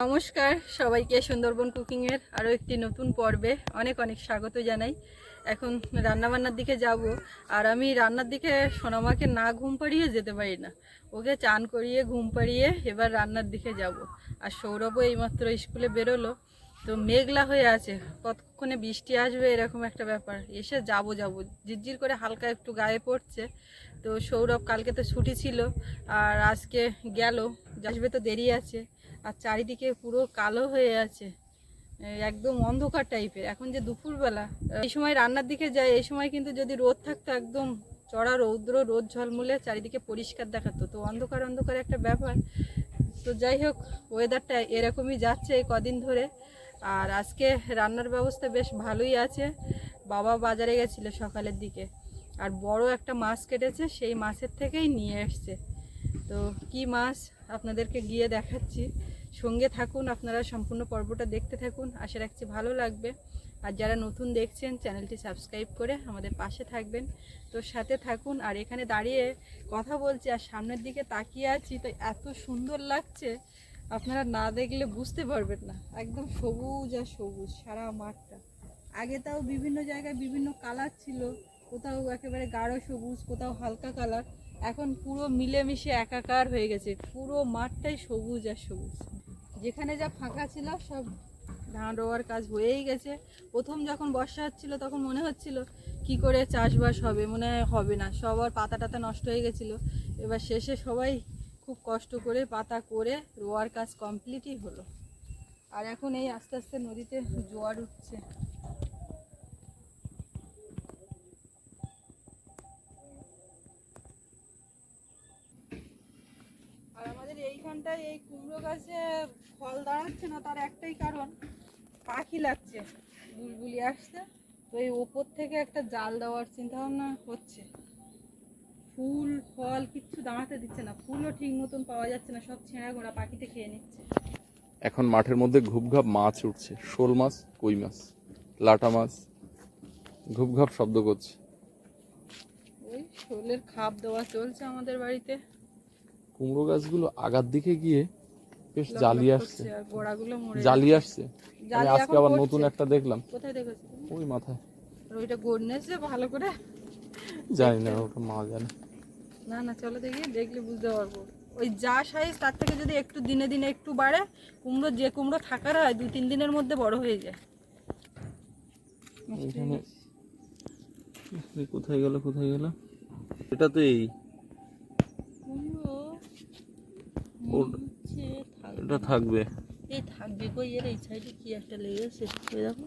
নমস্কার সবাইকে সুন্দরবন কুকিংয়ের আরও একটি নতুন পর্বে অনেক অনেক স্বাগত জানাই। এখন রান্নাবান্নার দিকে যাব আর আমি রান্নার দিকে সোনামাকে না ঘুম পাড়িয়ে যেতে পারি না। ওকে চান করিয়ে, ঘুম পাড়িয়ে এবার রান্নার দিকে যাব। আর সৌরভও এইমাত্র স্কুলে বেরোলো, তো মেঘলা হয়ে আছে। কতক্ষণে বৃষ্টি আসবে এরকম একটা ব্যাপার। এসে যাব যাব। ঝিরঝির করে হালকা একটু গায়ে পড়ছে। তো সৌরভ কালকে তো ছুটি ছিল, আর আজকে গেল। আসবে তো দেরি আছে। আর চারিদিকে পুরো কালো হয়ে আছে। একদম অন্ধকার টাইপের। এখন যে দুপুরবেলা এই সময় রান্নার দিকে যায় এই সময় কিন্তু যদি রোদ থাকতো একদম চড়া রৌদ্র, রোদ ঝলমুলে চারিদিকে পরিষ্কার দেখাতো। তো অন্ধকার অন্ধকার একটা ব্যাপার। তো যাই হোক ওয়েদারটা এরকমই যাচ্ছে এই কদিন ধরে। আর আজকে রান্নার ব্যবস্থা বেশ ভালোই আছে। বাবা বাজারে গেছিল সকালের দিকে। আর বড় একটা মাছ কেটেছে, সেই মাছের থেকেই নিয়ে এসছে। তো কি মাছ? আপনাদেরকে গিয়ে দেখাচ্ছি। সঙ্গে থাকুন, আপনারা সম্পূর্ণ পর্বটা দেখতে থাকুন। আশা রাখছি ভালো লাগবে। আর যারা নতুন দেখছেন, চ্যানেলটি সাবস্ক্রাইব করে আমাদের পাশে থাকবেন। তো সাথে থাকুন, আর এখানে দাঁড়িয়ে কথা বলছি, আর সামনের দিকে তাকিয়ে আছি, তো এত সুন্দর লাগছে। আপনারা না দেখলে বুঝতে পারবেন না। একদম সবুজ আর সবুজ, সারা মাঠটা। আগে তাও বিভিন্ন জায়গায় বিভিন্ন কালার ছিল। কোথাও একেবারে গাঢ় সবুজ, কোথাও হালকা কালার। এখন পুরো মিলেমিশে একাকার হয়ে গেছে। পুরো মাঠটাই সবুজ আর সবুজ। যেখানে যা ফাঁকা ছিল, সব ধান রোয়ার কাজ হয়েই গেছে। প্রথম যখন বর্ষা হচ্ছিল, তখন মনে হচ্ছিল, কি করে চাষবাস হবে? মনে হয় হবে না। সবার পাতা টাতা নষ্ট হয়ে গেছিল। এবার শেষে সবাই খুব কষ্ট করে পাতা করে রোয়ার কাজ কমপ্লিটই হলো। আর এখন এই আস্তে আস্তে নদীতে জোয়ার উঠছে। এইখানটায় এই কুমড়ো গাছে ফল দাঁড়াচ্ছে না তার একটাই কারণ পাখি লাগছে বুলবুলি আসছে তো এই ওপর থেকে একটা জাল দেওয়ার চিন্তা ভাবনা হচ্ছে। ফুল ফল কিচ্ছু দাঁড়াতে দিচ্ছে না ফুলও ঠিক মতন পাওয়া যাচ্ছে না সব ছেঁড়া ঘোড়া পাখিতে খেয়ে নিচ্ছে। এখন মাঠের মধ্যে ঘুপঘাপ মাছ উঠছে শোল মাছ কই মাছ লাটা মাছ ঘুপঘাপ শব্দ করছে। ওই শোলের খাপ দেওয়া চলছে আমাদের বাড়িতে। কুমড়ো গাছগুলো আগার দিকে গিয়ে বেশ জালি আসছে। জালি আসছে। আমি আজকে আবার নতুন একটা দেখলাম। ওই মাথায়। ওইটা গড়নেছে ভালো করে? জানি না ওটা মা জানে। না না চলো দেখি দেখলে বুঝতে পারব। ওই যা সাইজ তার থেকে যদি একটু দিনে দিনে একটু বাড়ে কুমড়ো যে কুমড়ো থাকার হয় দু তিন দিনের মধ্যে বড় হয়ে যায়। এখানে কোথায় গেল কোথায় গেল? এটা তো এই কুমড়ো ওর- থাকবে। এটা থাকবে। এই থাকবে কই? এর এই সাইডে কি একটা লেগেছে ওই দেখো।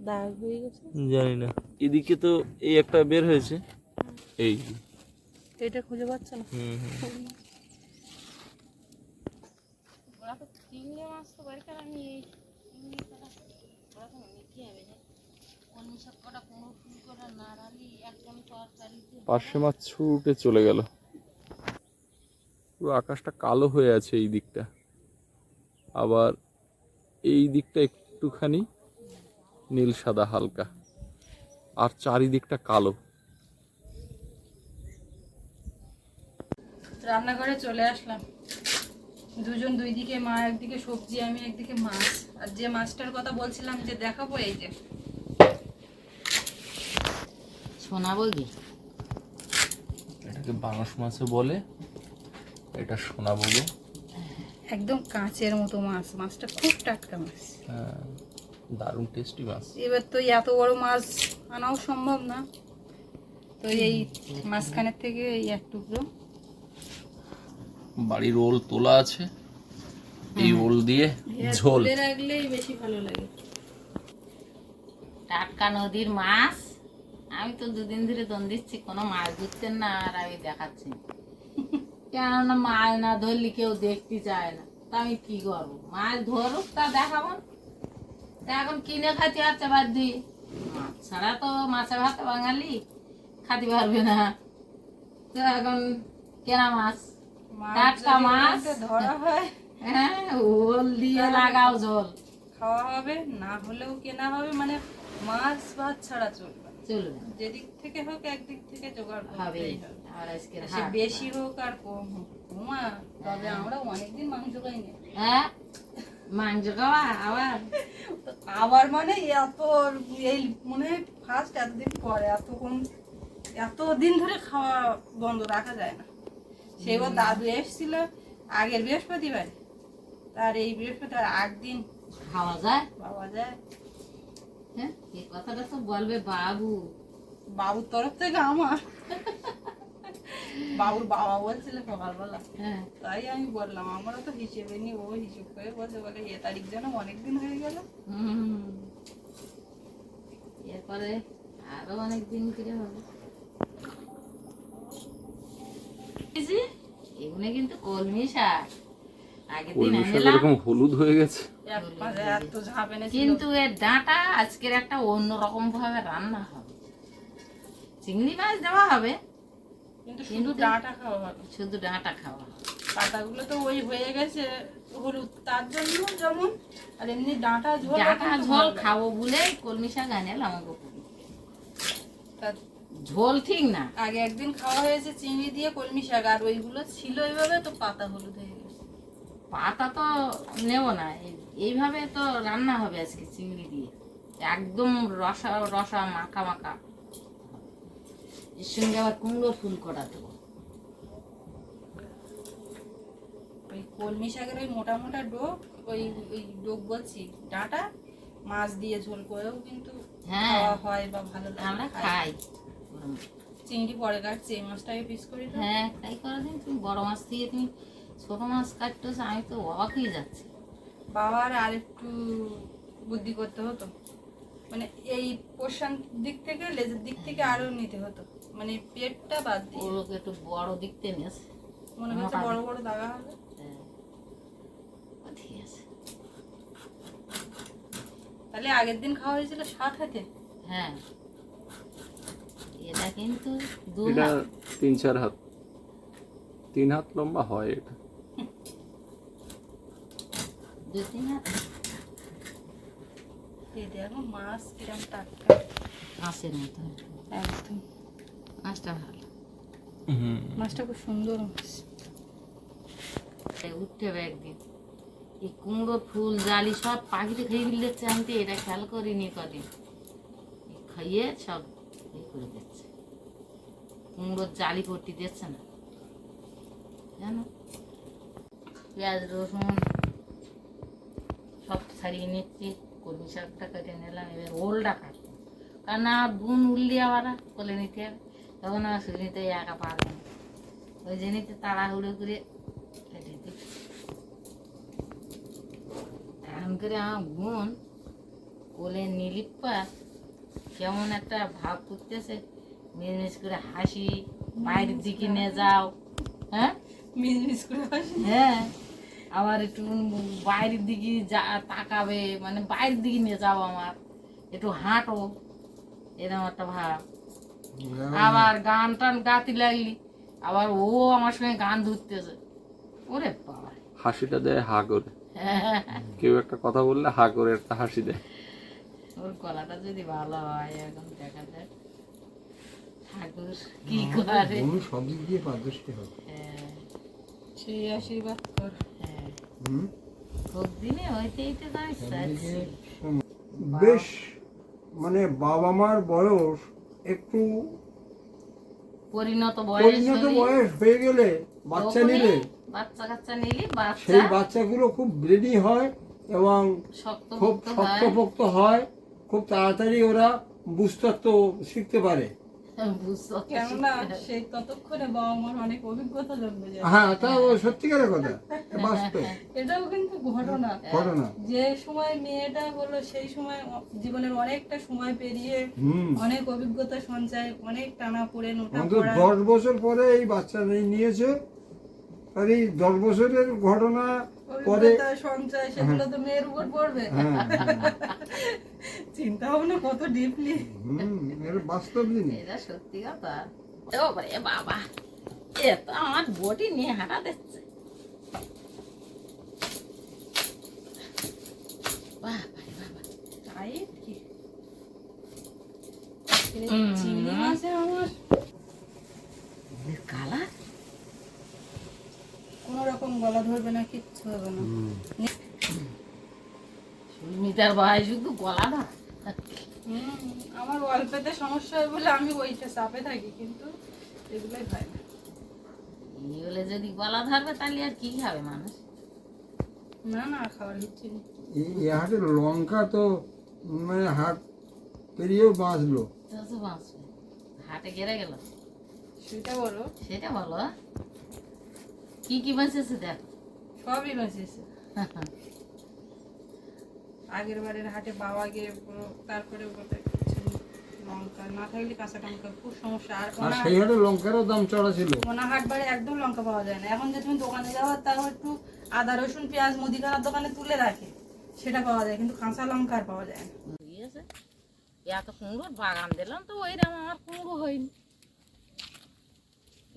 দাগ হয়ে গেছে। জানি না। এদিকে তো এই একটা বের হয়েছে। এই এটা খুঁজে পাচ্ছ না? হুম হুম। ওরা তো মাছ তো বাড়ি আমি এই ওরা তো নিতে হবে না অন্য সব কটা কুমড়ো ফুল করে নাড়ালি একদম তরকারিতে পার্শে মাছ ছুটে চলে গেল। পুরো আকাশটা কালো হয়ে আছে এই দিকটা। আবার এই দিকটা একটুখানি নীল সাদা হালকা। আর চারিদিকটা কালো। রান্নাঘরে চলে আসলাম। দুজন দুই দিকে মা একদিকে সবজি আমি একদিকে মাছ। আর যে মাছটার কথা বলছিলাম যে দেখাবো এই যে। শোনাবো কি এটাকে বাংশ মাছও বলে। এটা সোনা বলে একদম কাঁচের মতো মাছ মাছটা খুব টাটকা মাছ। হ্যাঁ, দারুণ টেস্টি মাছ। এবার তো এত বড় মাছ আনাও সম্ভব না। তো এই মাঝখানের থেকে এই এক টুকরো। বাড়ির ওল তোলা আছে। এই ওল দিয়ে ঝোল। রাখলেই বেশি ভালো লাগে। টাটকা নদীর মাছ। আমি তো দুদিন ধরে দন দিচ্ছি কোনো মাছ ধরতেন না আর আমি দেখাচ্ছি কেননা মাছ না ধরলে কেউ দেখতে চায় না। তা আমি কি করব? মাছ ধরুক তা দেখাবো। না। তা এখন কিনে খাতে হচ্ছে বাদ দিয়ে মাছ ছাড়া তো মাছে ভাত বাঙালি খাতে পারবে না। তো এখন কেনা মাছ। মাছ টাটকা যদি মাছ। নদীতে ধরা হয়। হ্যাঁ ওল দিয়ে লাগাও ঝোল খাওয়া হবে না হলেও কেনা হবে মানে মাছ ভাত ছাড়া চলবে না। চলবে যেদিক থেকে হোক একদিক থেকে জোগাড় হবে। করতেই হবে। আর আজকে সে বেশি হোক আর কম হোক। ওমা তবে আমরা অনেকদিন মাংস খাইনি। হ্যাঁ? মাংস খাওয়া আবার? আবার মানে এত এই মনে হয় ফার্স্ট এতদিন পরে এত কোন এত দিন ধরে খাওয়া বন্ধ রাখা যায় না। সেই দাদু এসেছিল আগের বৃহস্পতিবার। তার এই বৃহস্পতিবার আট দিন খাওয়া যায়? পাওয়া যায়। হ্যাঁ? এই কথাটা তো বলবে বাবু। বাবুর তরফ থেকে আমার। বাবুর বাবা বলছিল সকালবেলা হ্যাঁ। তাই আমি বললাম আমারও তো হিসেবে নি ও হিসেব করে বলছে বলে এ তারিখ যেন অনেকদিন হয়ে গেল। এরপরে আরও অনেক দিন করে হবে। এগুলো কিন্তু কলমি শাক। হলুদ হয়ে গেছে। কিন্তু এর ডাঁটা আজকের একটা অন্যরকম ভাবে রান্না হবে। চিংড়ি মাছ দেওয়া হবে। কিন্তু শুধু ডাঁটা খাওয়া ভালো। শুধু ডাঁটা খাওয়া পাতাগুলো তো ওই হয়ে গেছে হলুদ। তার জন্য যেমন আর এমনি ডাঁটা ঝোল ডাঁটা ঝোল খাব বলে কলমি শাক আনলাম আমাকে। ঝোল ঠিক না। আগে একদিন খাওয়া হয়েছে চিংড়ি দিয়ে কলমি শাক আর ওইগুলো ছিল এইভাবে তো পাতা হলুদ হয়ে গেছে। পাতা তো নেব না এই- এইভাবে তো রান্না হবে আজকে চিংড়ি দিয়ে। একদম রসা রসা মাখা মাখা। এর সঙ্গে আবার কুমড়ো ফুল করা দেবো? ওই কলমি শাকের ওই মোটা মোটা ডোক ওই ওই ডোক বলছি ডাঁটা? মাছ দিয়ে ঝোল করেও কিন্তু হ্যাঁ। হয় বা ভালো আমরা খাই। চিংড়ি পরে কাটছি এই মাছটাকে পিস করি হ্যাঁ তাই করে দিন। তুমি বড় মাছ দিয়ে তুমি ছোট মাছ কাটতেছো আমি তো অবাক হয়ে যাচ্ছি। বাবার আর একটু বুদ্ধি করতে হতো। মানে এই পোষণ দিক থেকে লেজের দিক থেকে আরও নিতে হতো। মানে পেটটা বাদ দিয়ে। ওগুলোকে একটু বড় দেখতে নেস মনে হচ্ছে বড় বড় দাগা হবে। হ্যাঁ। ঠিক আছে। তাহলে আগের দিন খাওয়া হয়েছিল সাত হাতে? হ্যাঁ। এটা কিন্তু দু এটা হাত। তিন চার হাত। তিন হাত লম্বা হয় এটা। দু তিন হাত? এই দেখো মাছ কিরম টাটকা। মাছের মতো। একদম। মাছটা ভালো। মাছটা খুব সুন্দর মাছ। উঠতে হবে একদিন। এই কুমড়োর ফুল জালি সব পাখিতে খেয়ে দিচ্ছে আমি এটা খেয়াল করিনি কদিন। খাইয়ে সব এই করে দিচ্ছে। কুমড়োর জালি পট্টি দিচ্ছে না। জানো? পেঁয়াজ রসুন সব ছাড়িয়ে নিচ্ছি। কলমি শাকটা কেটে নিলাম এবার ওলটা কাটবো। কারণ বোন উল্লি আবার কোলে নিতে হবে। তখন আমার সুনিতে একা পারবে না ওই জন্যই তো তাড়াহুড়ো করে কেটে দিচ্ছি এমন করে আমার বোন কোলে নিলিপ্পা কেমন একটা ভাব করতেছে মিলমিশ করে হাসি বাইরের দিকে নিয়ে যাও হ্যাঁ? মিস মিস করে হাসি? হ্যাঁ আবার একটু বাইরের দিকে যা তাকাবে মানে বাইরের দিকে নিয়ে যাও আমার একটু হাঁটো এরকম একটা ভাব। আবার গান টান গাতি লাগলি। আবার ও আমার সঙ্গে গান ধরতেছে। ওরে বাবা। হাসিটা দেয় হা করে। কেউ একটা কথা বললে হা করে একটা হাসি দেয়। ওর গলাটা যদি ভালো হয় এখন দেখা যায় ঠাকুর কি করে। সব দিক দিয়ে পারদর্শী হবে। হ্যাঁ, সেই আশীর্বাদ কর। হ্যাঁ। হুম? খুব দিনে হইতেই তো বেশ মানে বাবা মার বয়স একটু পরিণত বয়স পরিণত বয়স হয়ে গেলে বাচ্চা নিলে বাচ্চা কাচ্চা নিলে বাচ্চা সেই বাচ্চাগুলো খুব ব্রেডি হয় এবং খুব পোক্ত শক্তপোক্ত হয়। খুব তাড়াতাড়ি ওরা বুঝতে শিখতে পারে। কেননা সেই ততক্ষণে বাবা মার অনেক অভিজ্ঞতা জন্মে যায় হ্যাঁ তা সত্যিকারের কথা। বাস্তব। এটাও কিন্তু ঘটনা। ঘটনা। যে সময় মেয়েটা হলো সেই সময় জীবনের অনেকটা সময় পেরিয়ে অনেক অভিজ্ঞতা সঞ্চয় অনেক টানা পড়ে নোটা দশ বছর পরে এই বাচ্চা নিয়ে- নিয়েছে। আর এই দশ বছরের ঘটনা পরে সঞ্চয় সেগুলো তো মেয়ের উপর পড়বে। হ্যাঁ। চিন্তা ভাবনা কত ডিপলি হুম এটা বাস্তব জিনিস। এটা সত্যি কথা। ও এ বাবা। এ তো আমার বটি নিয়ে হাঁটা দিচ্ছে। চিংড়ি মাছে আমার কালার কোন রকম গলা ধরবে না কিচ্ছু হবে না। মিটার বয়স শুধু গলা না হুম, আমার অল্পেতে সমস্যা হয় বলে আমি ওইটা চাপে থাকি কিন্তু এগুলোই হয় না। এই হলে যদি গলা ধরবে তাহলে আর কি খাবে মানুষ? না না এই- লঙ্কা তো মানে হাট পেরিয়েও বাঁচলো। বাঁচবে। হাটে গেড়ে গেল। সেটা বলো। সেটা বলো কি কি বাঁচেছে দেখ? সবই বাঁচিয়েছে আগের বারের হাটে বাবা গিয়ে পুরো তারপরে লঙ্কা না থাকলে কাঁচা লঙ্কা খুব সমস্যা। আর আর সেই হাটে লঙ্কারও দাম চড়া ছিল। ওনা হাট বাড়ি একদম লঙ্কা পাওয়া যায় না। এখন যে তুমি দোকানে যাও তাও একটু আদা রসুন পেঁয়াজ মুদিখানার দোকানে তুলে রাখে। সেটা পাওয়া যায় কিন্তু কাঁচা লঙ্কা আর পাওয়া যায় না। এত কুমড়োর বাগান দিলাম তো ওইরকম আমার কুমড়ো হয়নি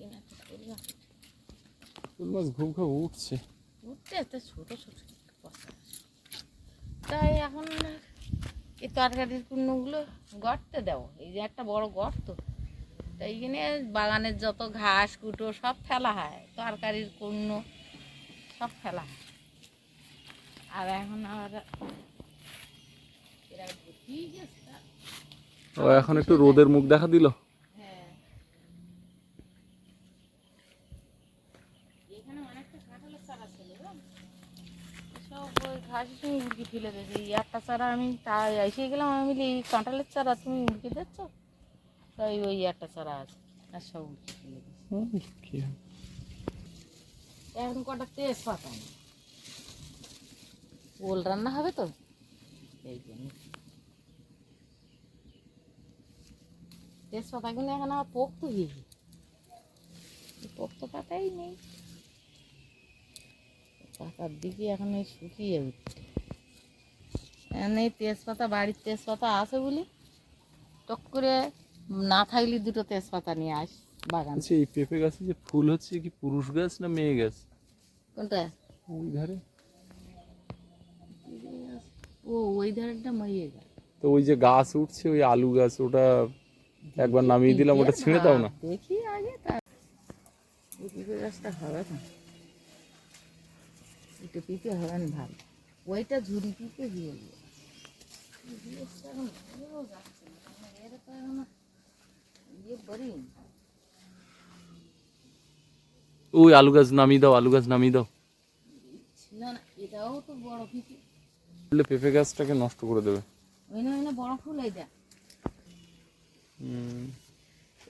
এই না, শোল মাছ শোল মাছ ঘুম ঘুম উঠছে। উঠতে এত ছোট ছোট তাই এখন এই তরকারির কুন্নগুলো গর্তে দাও এই যে একটা বড় গর্ত। তাই এখানে বাগানের যত ঘাস কুটো সব ফেলা হয়। তরকারির কুন্ন সব ফেলা হয়। আর এখন আবার এরা ঠিক আছে ও এখন একটু রোদের মুখ দেখা দিল হ্যাঁ এখানে অনেকটা কাঁঠালের চারা ছিল জানো? সব ওই ঘাস তুমি উড়কি ফেলে দিয়েছে এই একটা চারা আমি তাই এসে গেলাম আমি বলি এই কাঁঠালের চারা তুমি উড়কি দিচ্ছ? তাই ওই একটা চারা আছে আর সব উড়কি ফেলে দিয়েছে এখন কটা তেজপাতা নেই। ওল রান্না হবে তো? এই জন্য। তেজপাতাগুলো এখন আমার পোক্ত হয়ে পোক্ত পাতাই নেই। পাতার দিকে এখন এই শুকিয়ে উঠছে। এখন এই তেজপাতা বাড়ির তেজপাতা আছে বলি টক করে না থাকলে দুটো তেজপাতা নিয়ে আস বাগান। আচ্ছা এই পেঁপে গাছে যে ফুল হচ্ছে কি পুরুষ গাছ না মেয়ে গাছ? কোনটা? ওই ধারে? ও ওই ধারেরটা মরিয়ে গেল তো ওই যে গাছ উঠছে ওই আলু গাছ ওটা একবার নামিয়ে দিলাম ওটা ছিঁড়ে দাও না। দেখি আগে তার। গাছটা হবে না। এটা পিঁপে হবে না ভালো। ওইটা ঝুরি পিঁপে দিয়ে দিয়ে না, ওই আলু গাছ নামিয়ে দাও আলু গাছ নামিয়ে দাও। ছিল না এটাও তো বড় পিঁপে। বললে পেঁপে গাছটাকে নষ্ট করে দেবে। ওই না ওই না বড় ফুল হুম।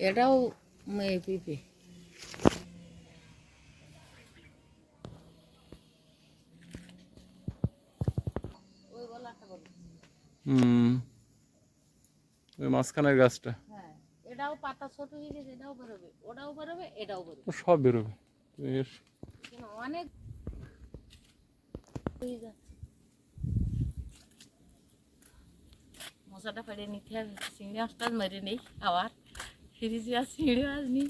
এটাও পিঁপে ওই বলা একটা বলো হুম। ওই মাঝখানের গাছটা। হ্যাঁ এটাও পাতা ছোট হয়ে গেছে এটাও বেরোবে ওটাও বেরোবে এটাও বেরোবে। সব বেরোবে। অনেক মশাটা ফেলে নিতে হবে চিংড়ি মাছটা মেরে নেই আবার। ফিরেছি আর চিংড়ি মাছ নিই।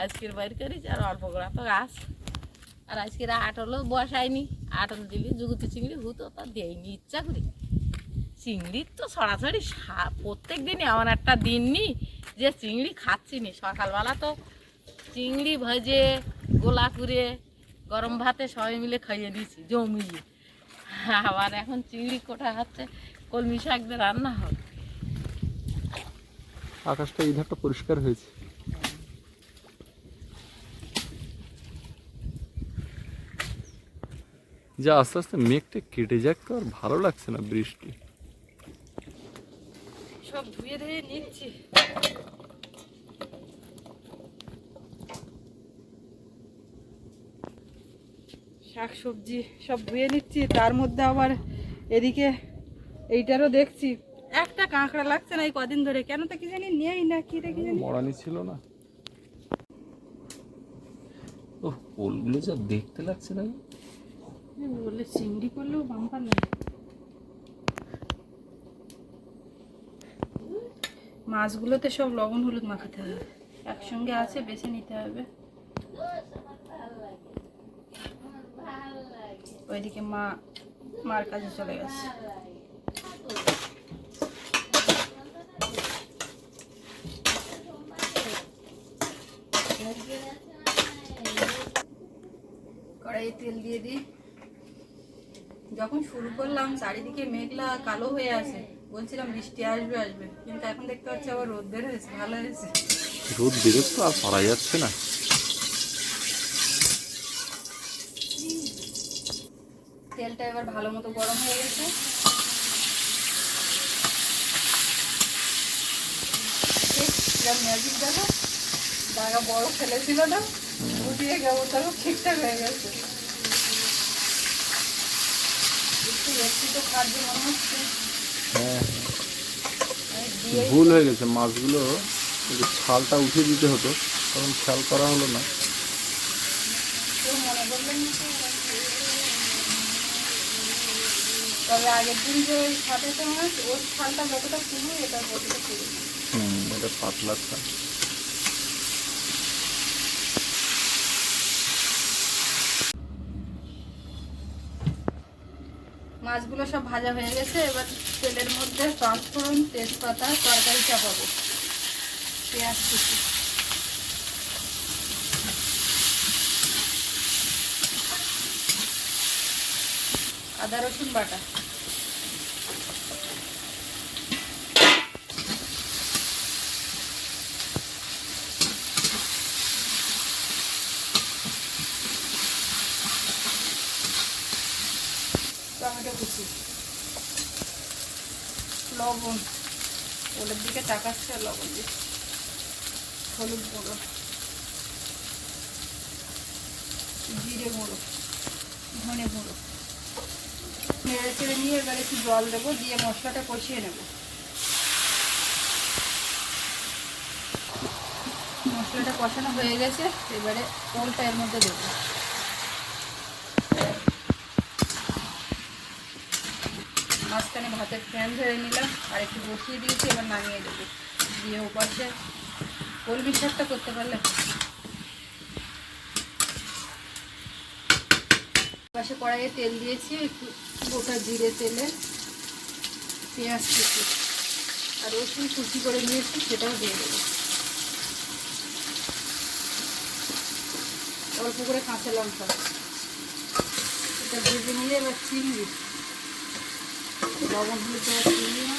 আজকের বাইর করেছি আর অল্প করে তো গাছ। আর আজকের আটলও বসায়নি। আটল দিলে জুগুতি চিংড়ি হুতো তা দেয়নি ইচ্ছা করি। চিংড়ির তো সরাসরি প্রত্যেক দিনই এমন একটা দিন নি যে চিংড়ি খাচ্ছি নি। সকালবেলা তো চিংড়ি ভেজে, গোলা করে, গরম ভাতে সবাই মিলে খাইয়ে দিয়েছি, জমিয়ে। আবার এখন চিংড়ি কোটা হচ্ছে, কলমি শাক দিয়ে রান্না হবে। আকাশটা এই ধারটা পরিষ্কার হয়েছে। যা আস্তে আস্তে মেঘটা কেটে যাক তো আর ভালো লাগছে না বৃষ্টি। সব ধুয়ে ধুয়ে নিচ্ছি। শাক সবজি সব ধুয়ে নিচ্ছি তার মধ্যে আবার এদিকে এইটারও দেখছি। একটা কাঁকড়া লাগছে না এই কদিন ধরে কেন তো কি জানি নেই না কি রে কি জানি। মরানি ছিল না। ও পোলগুলো যা দেখতে লাগছে না। বললে চিংড়ি করলেও বাম্পার লাগে মাছগুলোতে সব লবণ হলুদ মাখাতে হবে। একসঙ্গে আছে, বেছে নিতে হবে। ওইদিকে মা, মার কাছে চলে গেছে। কড়াইয়ে তেল দিয়ে দিই। যখন শুরু করলাম, চারিদিকে মেঘলা কালো হয়ে আছে। বলছিলাম বৃষ্টি আসবে আসবে। কিন্তু এখন দেখতে পাচ্ছি আবার রোদ বের হয়েছে ভালো হয়েছে। রোদ বেরোচ্ছে আর পারা যাচ্ছে না। তেলটা এবার ভালো মতো গরম হয়ে গেছে। ম্যাজিক দেখো। জায়গা বড় ফেলেছিল না উঠিয়ে কেমন দেখো ঠিকঠাক হয়ে গেছে। একটু একটু তো খাদ্য মনে হচ্ছে। ভুল হয়ে গেছে মাছগুলো ছালটা উঠে দিতে হতো কারণ খেয়াল করা হলো না কেউ করলেন না তো। তবে আগের দিন যে ওই মাছ ওর ছালটা যতটা পুরো এটা ততটা পুরো হুম এটা পাতলা ছাল মাছগুলো সব ভাজা হয়ে গেছে, এবার তেলের মধ্যে পাঁচফোড়ন তেজপাতা, তরকারি চাপাবো। পেঁয়াজ কুচি। আদা রসুন বাটা। লবণ। ওলের দিকে তাকাচ্ছে আর লবণ দিচ্ছে হলুদ গুঁড়ো। জিরে গুঁড়ো। ধনে গুঁড়ো। নেড়ে চেড়ে নিয়ে এবার একটু জল দেবো, দিয়ে মশলাটা কষিয়ে নেব। মশলাটা কষানো হয়ে গেছে, এবারে ওলটা এর মধ্যে দেবো। ভাতের ফ্যান ধরে নিলাম আর একটু বসিয়ে দিয়েছি, এবার নামিয়ে দেবো। দিয়ে ওপাশে কলমি শাকটা করতে পারলে। পাশে কড়াইয়ে তেল দিয়েছি, একটু গোটা জিরে তেলে পেঁয়াজ কুচি। আর রসুন কুচি করে নিয়েছি, সেটাও দিয়ে দেবো। অল্প করে কাঁচা লঙ্কা। এটা ভেজে নিয়ে এবার চিংড়ি লবণ হলুদ দেওয়া চিনি না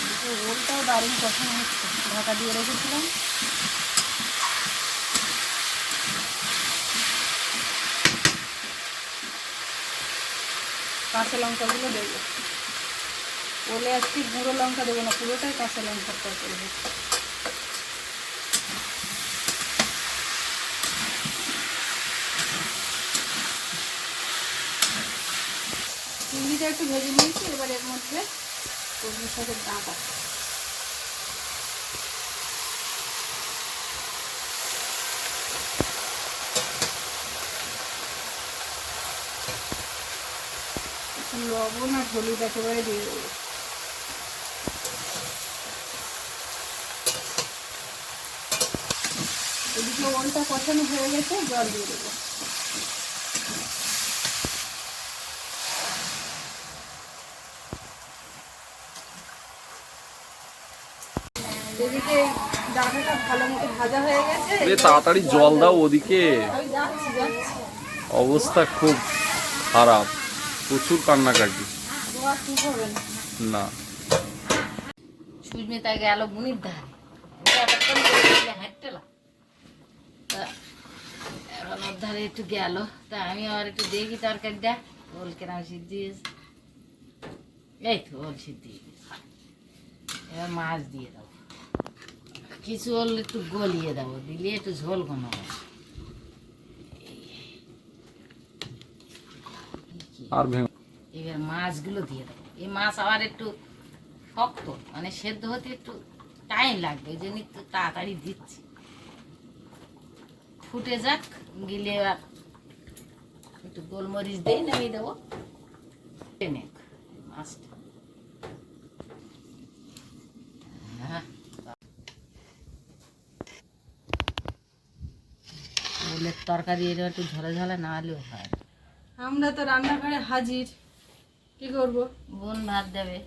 এদিকে ওলটাও দারুণ কষানো হচ্ছে ঢাকা দিয়ে রেখেছিলাম কাঁচা লঙ্কাগুলো দেবো ওলে আজকে গুঁড়ো লঙ্কা দেবো না পুরোটাই কাঁচা লঙ্কার তরকারি হচ্ছে চিংড়িটা একটু ভেজে নিয়েছি, এবার এর মধ্যে কলমি শাকের ডাঁটা। লবণ আর হলুদ একেবারে দিয়ে দেবো। এদিকে ওলটা কষানো হয়ে গেছে, জল দিয়ে দেবো। এদিকে ডাঁটাটা ভালো মতো ভাজা হয়ে গেছে। তাড়াতাড়ি জল দাও ওদিকে। অবস্থা খুব খারাপ। প্রচুর কান্নাকাটি। না। না। সুস্মিতা গেল বুনির ধারে। একটু গেল। তা আমি আবার একটু দেখি তরকারিটা। ওল কেরাম সিদ্ধি হয়েছে। এই তো ওল সিদ্ধি এবার মাছ দিয়ে দাও কিছু ওল একটু গলিয়ে দাও দিলে একটু ঝোল ঘন হবে। আর ভেঙে এবার মাছগুলো দিয়ে দেবো। এই মাছ আবার একটু শক্ত মানে সেদ্ধ হতে একটু টাইম লাগবে ওই জন্য একটু তাড়াতাড়ি দিচ্ছি। ফুটে যাক গিলে এবার একটু গোলমরিচ দিয়ে নামিয়ে দেবো। মাছটা হ্যাঁ ওলের তরকারি এটা একটু ঝরে ঝরে না হলেও হয়। আমরা তো রান্নাঘরে হাজির। কি করব? বোন ভাত দেবে।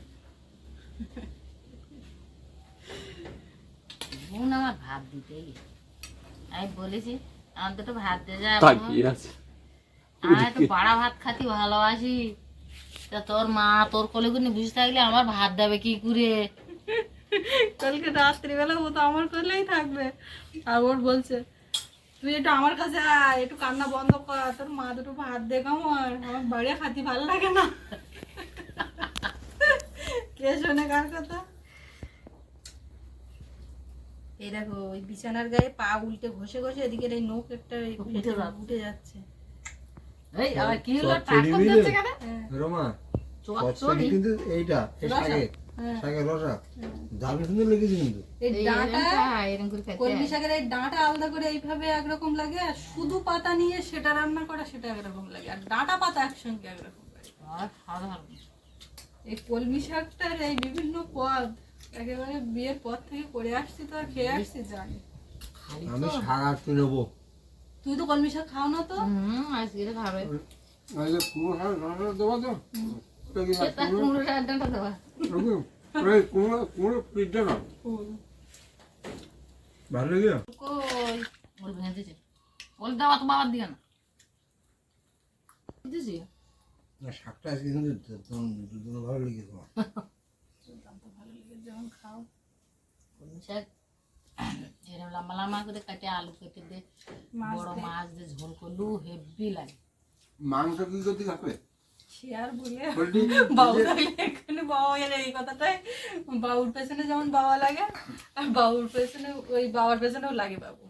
বোন আমার ভাত দিতেই আমি বলেছি আমার দুটো ভাত দিয়ে যায় আমি একটু বাড়া ভাত খাতি ভালোবাসি। তা তোর মা তোর কোলে করে বুঝে থাকলে আমার ভাত দেবে কি করে? কালকে রাত্রিবেলা ও তো আমার করলেই থাকবে। আর ওর বলছে তুই একটু আমার কাছে আয় একটু কান্না বন্ধ কর তোর মা দুটো ভাত দে আমার আমার বাড়ি খাতি ভালো লাগে না। কে শোনে কার কথা? এই দেখো ওই বিছানার গায়ে পা উল্টে ঘষে ঘষে এদিকে এই নোক একটা উঠে যাচ্ছে। এই আবার কি হলো? টাক করে যাচ্ছে কেন? হ্যাঁ। রমা চচ্চড়ি? কিন্তু এইটা এই রসা? শাকের হ্যাঁ। রসা দারুণ সুন্দর লেগেছে কিন্তু। এই ডাঁটা কলমি শাকের এই ডাঁটা আলাদা করে এইভাবে একরকম লাগে আর শুধু পাতা নিয়ে সেটা রান্না করা সেটা একরকম লাগে আর ডাঁটা পাতা একসঙ্গে একরকম লাগে। এই কলমি শাকটার এই বিভিন্ন পদ একেবারে বিয়ের পর থেকে করে আসছি তো আর খেয়ে আসছি জানি। আমি শাক আসতে নেব। তুই তো কলমি শাক খাও না তো? হুম আজকে খাবে। কুমড়ো শাক দেবো তো? ওটা কই? ভেঙে তো বাবার দিকে না। না শাকটা আজকে কিন্তু ভালো তোমার। যেমন খাও। কলমি শাক? এরকম লম্বা লম্বা করে কাটে আলু কেটে দে বড় মাছ দিয়ে ঝোল করলু হেভি লাগে। মাংস কি করতে খাবে সে বলে পোলট্রি থাকলে এখানে বাবা এর এই কথাটাই। বাবুর পেছনে যেমন বাবা লাগে আর বাবুর পেছনে ওই বাবার পেছনেও লাগে বাবু।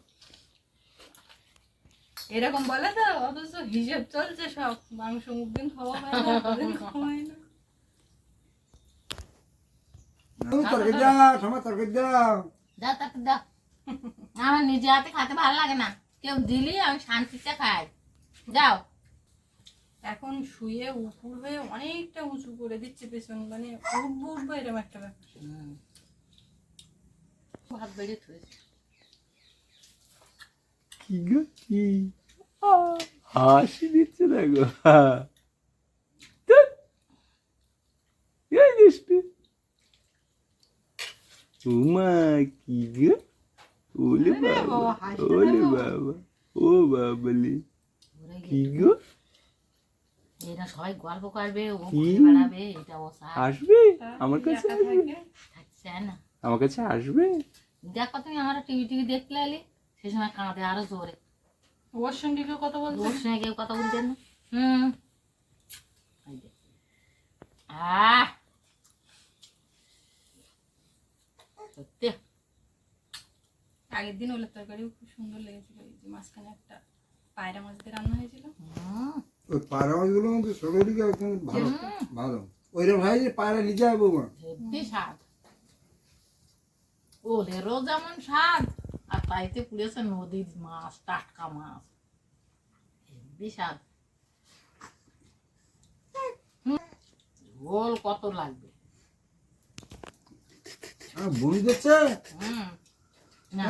এরকম বলে তো অথচ হিসেব চলছে সব। মাংস মুখদিন খাওয়া হয় না খাওয়া হয় না। তরকারি দাও সময় তরকারি দাও। দাও তাকে দাও। আমার নিজে হাতে খেতে ভালো লাগে না। কেউ দিলি আমি শান্তিতে খাই। যাও। এখন শুয়ে উপুর হয়ে অনেকটা উঁচু করে দিচ্ছে পেছন মানে উঠবো উঠবো এরকম একটা ব্যাপার। ভাত বেড়ে থুয়েছি কি গো কি? হাসি দিচ্ছে এই দুষ্টু। উমা কি গো? ওলে বাবা বাবা, ওলে বাবা ও বাবলি। কি গো? এরা সবাই গল্প করবে ও? বেড়াবে এটা ও আসবে? আমার কাছে না। আমার কাছে আসবে? দেখো তুমি আমার টিভি টিভি দেখতে সে সময় কাঁদে আরও জোরে। ওর সঙ্গে কেউ কথা বলছে? ওর সঙ্গে কেউ কথা বলতেন না। হুম। আহ! সত্যি। আগের দিন ওলের তরকারিও খুব সুন্দর লেগেছিল এই যে মাঝখানে একটা পায়রা মাছ দিয়ে রান্না হয়েছিল। হুম। ওই পায়রা মাছগুলো কিন্তু ছোটো দিকে একদম ভালো। ভালো। ওইরকম ভাই যে পায়রা নিচে যাব হেব্বি স্বাদ। ওদেরও যেমন স্বাদ। আর তাইতে পুড়েছে নদীর মাছ টাটকা মাছ। হেব্বি স্বাদ। ঝোল কত লাগবে? বমি দিচ্ছে হুম। না।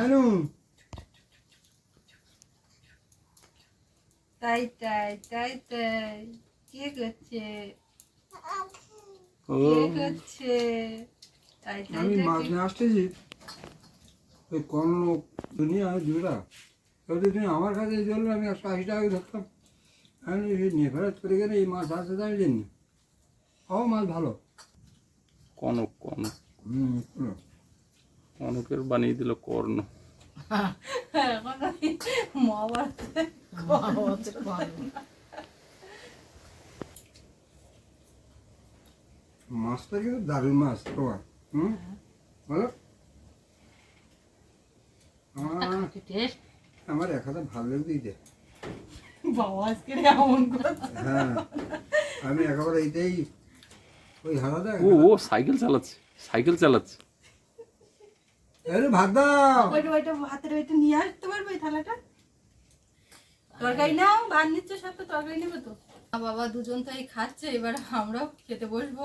তাই তাই তাই তাই। কে করছে ও। কে করছে তাই তাই আমি মাছ নিয়ে আসতেছি। ওই কর্ণ দুনিয়া দুটা যদি তুমি আমার কাছে চললে আমি একশো আশি টাকা ধরতাম। আমি নিয়ে ফেরত করে গেলে এই মাছ আসতে আমি জানি ও মাছ ভালো। কনক কনক। হুম হুম। কনকের বানিয়ে দিল কর্ণ। এখন মাছটা কিন্তু দারুণ মাছ? তোমার হুম বলো আমার কি টেস্ট আমার এক হাতে ভালো লাগতেই দে বাবা আজকে এমন করছে হ্যাঁ আমি একেবারে এইটাই ওই হাতাটা ও ও সাইকেল চালাচ্ছে সাইকেল চালাচ্ছে। আরে ভাত দাও ওইটা ওইটা হাতের ওইটা নিয়ে আসতে পারবে থালাটা? তরকারি নাও ভাত নিচ্ছ সব তো, তরকারি নেবে তো। বাবা দুজন তো এই খাচ্ছে, এবার আমরাও খেতে বসবো।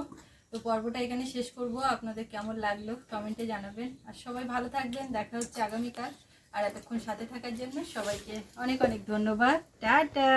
তো পর্বটা এখানে শেষ করব। আপনাদের কেমন লাগল কমেন্টে জানাবেন। আর সবাই ভালো থাকবেন, দেখা হচ্ছে আগামীকাল। আর এতক্ষণ সাথে থাকার জন্য সবাইকে অনেক অনেক ধন্যবাদ। টাটা!